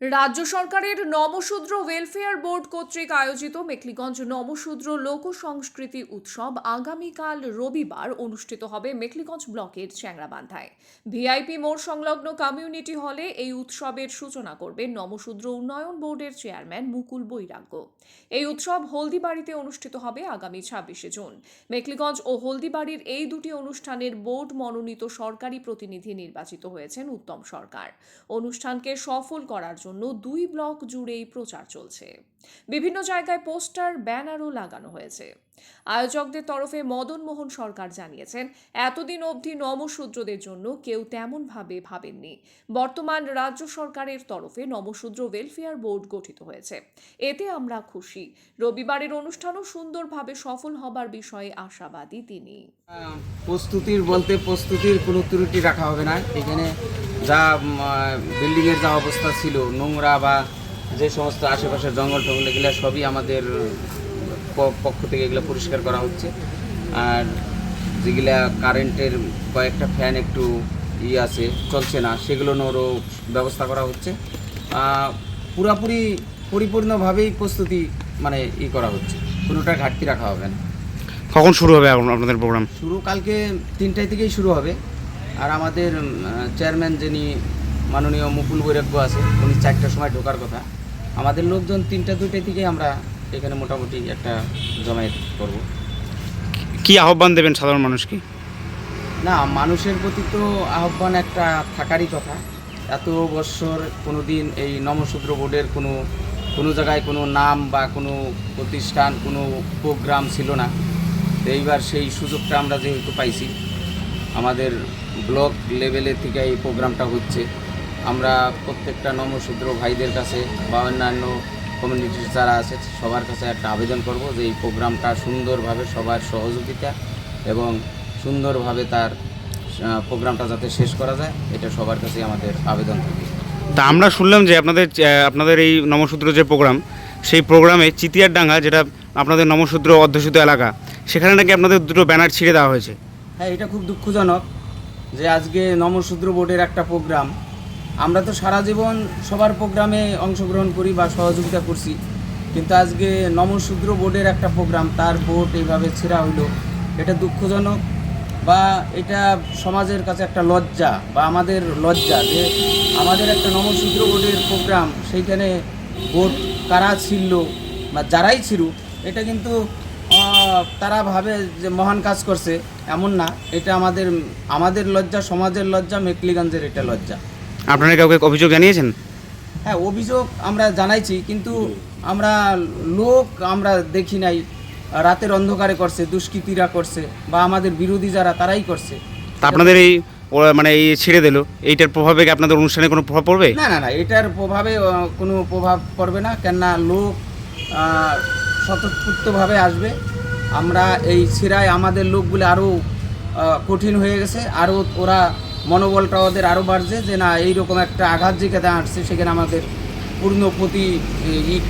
রাজ্য সরকারের Namasudra welfare board কর্তৃক আয়োজিত মেখলিগঞ্জ নমশূদ্র লোক সংস্কৃতি উৎসব আগামীকাল রবিবার অনুষ্ঠিত হবে মেখলিগঞ্জ ব্লকের চ্যাংরাবান্ধায়। ভিআইপি মোড় সংলগ্ন কমিউনিটি হলে এই উৎসবের সূচনা করবেন নমশূদ্র উন্নয়ন বোর্ডের চেয়ারম্যান মুকুল বৈরাগ্য। এই উৎসব হলদিবাড়িতে অনুষ্ঠিত হবে আগামী ছাব্বিশে জুন। মেখলিগঞ্জ ও হলদিবাড়ির এই দুটি অনুষ্ঠানের বোর্ড মনোনীত সরকারি প্রতিনিধি নির্বাচিত হয়েছেন উত্তম সরকার। অনুষ্ঠানকে সফল করার জন্য দুই ব্লক জুড়েই প্রচার চলছে। বিভিন্ন জায়গায় পোস্টার, ব্যানারও লাগানো হয়েছে। আয়োজকদের তরফে মদন মোহন সরকার জানিয়েছেন, এতদিন অবধি নমশূদ্রদের জন্য কেউ তেমনভাবে ভাবেননি। বর্তমান রাজ্য সরকারের তরফে নমশূদ্র ওয়েলফেয়ার বোর্ড গঠিত হয়েছে। এতে আমরা খুশি। রবিবারের অনুষ্ঠানও সুন্দরভাবে সফল হবার বিষয়ে আশাবাদী তিনি। প্রস্তুতির বলতে প্রস্তুতির কোনো ত্রুটি রাখা হবে না। এখানে যা বিল্ডিংয়ের যা অবস্থা ছিল নোংরা বা যে সমস্ত আশেপাশের জঙ্গল টঙ্গল এগুলো সবই আমাদের পক্ষ থেকে এগুলো পরিষ্কার করা হচ্ছে। আর যেগুলা কারেন্টের কয়েকটা ফ্যান একটু ই আছে চলছে না সেগুলো নোরও ব্যবস্থা করা হচ্ছে। পুরাপুরি পরিপূর্ণভাবেই প্রস্তুতি মানে ই করা হচ্ছে। কোনোটা ঘাটতি রাখা হবে না। কখন শুরু হবে এখন আপনাদের প্রোগ্রাম শুরু কালকে তিনটায় থেকেই শুরু হবে। আর আমাদের চেয়ারম্যান যিনি মাননীয় মুকুল বৈরাগ্য আছে উনি চারটার সময় ঢোকার কথা। আমাদের লোকজন তিনটা দুইটায় থেকেই আমরা এখানে মোটামুটি একটা জমায়েত করব। কি আহ্বান দেবেন সাধারণ মানুষকে না মানুষের প্রতি তো আহ্বান একটা থাকারই কথা। এত বছর কোনো দিন এই নমশূদ্র বোর্ডের কোনো কোনো জায়গায় কোনো নাম বা কোনো প্রতিষ্ঠান কোনো প্রোগ্রাম ছিল না। এইবার সেই সুযোগটা আমরা যেহেতু পাইছি আমাদের ব্লক লেভেলে থেকে এই প্রোগ্রামটা হচ্ছে। আমরা প্রত্যেকটা নমশূদ্র ভাইদের কাছে বা অন্যান্য কমিউনিটির যারা আছে, সবার কাছে একটা আবেদন করব যে এই প্রোগ্রামটা সুন্দরভাবে সবার সহযোগিতা এবং সুন্দরভাবে তার প্রোগ্রামটা যাতে শেষ করা যায়, এটা সবার কাছে আমাদের আবেদন থাকে তা আমরা শুনলাম যে আপনাদের আপনাদের এই নমসূত্র যে প্রোগ্রাম, সেই প্রোগ্রামে চিতিয়ার ডাঙ্গা যেটা আপনাদের নমসূত্র অধ্যুষিত এলাকা, সেখানে নাকি আপনাদের দুটো ব্যানার ছিঁড়ে দেওয়া হয়েছে? হ্যাঁ এটা খুব দুঃখজনক যে আজকে নমশূদ্র বোর্ডের একটা প্রোগ্রাম। আমরা তো সারা জীবন সবার প্রোগ্রামে অংশগ্রহণ করি বা সহযোগিতা করছি, কিন্তু আজকে নমশূদ্র বোর্ডের একটা প্রোগ্রাম, তার বোর্ড এইভাবে ছেঁড়া হইল, এটা দুঃখজনক বা এটা সমাজের কাছে একটা লজ্জা বা আমাদের লজ্জা যে আমাদের একটা নমশূদ্র বোর্ডের প্রোগ্রাম, সেইখানে বোর্ড কারা ছিল বা যারাই ছিল এটা কিন্তু তারা ভাবে যে মহান কাজ করছে এমন না। এটা আমাদের আমাদের লজ্জা সমাজের লজ্জা মেকলিগঞ্জের এটা লজ্জা। আপনারা কাউকে অভিযোগ জানিয়েছেন? হ্যাঁ অভিযোগ আমরা জানাইছি কিন্তু আমরা লোক আমরা দেখি নাই। রাতের অন্ধকারে করছে দুষ্কৃতীরা করছে বা আমাদের বিরোধী যারা তারাই করছে। তা আপনাদের এই মানে এই ছেড়ে দিল। এইটার প্রভাবে কি আপনাদের অনুষ্ঠানে কোনো প্রভাব পড়বে? না না না এটার প্রভাবে আহ, কোনো প্রভাব পড়বে না। কেননা লোক আহ, স্বতঃস্ফূর্তভাবে আসবে। আমরা এই ছিরায় আমাদের লোকগুলো আরও কঠিন হয়ে গেছে। আরও ওরা মনোবলটা ওদের আরও বাড়ছে যে না এইরকম একটা আঘাত যে যেখানে আসছে সেখানে আমাদের পূর্ণ প্রতি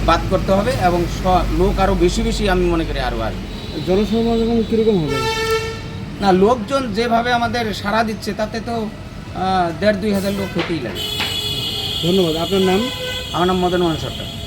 বাদ করতে হবে এবং স- লোক আরও বেশি বেশি আমি মনে করি আরও আসবে জনসমাগম কীরকম হবে? না লোকজন যেভাবে আমাদের সাড়া দিচ্ছে তাতে তো দেড় দুই হাজার লোক হতেই লাগে। ধন্যবাদ। আপনার নাম? আমার নাম মদন মোহন সরকার।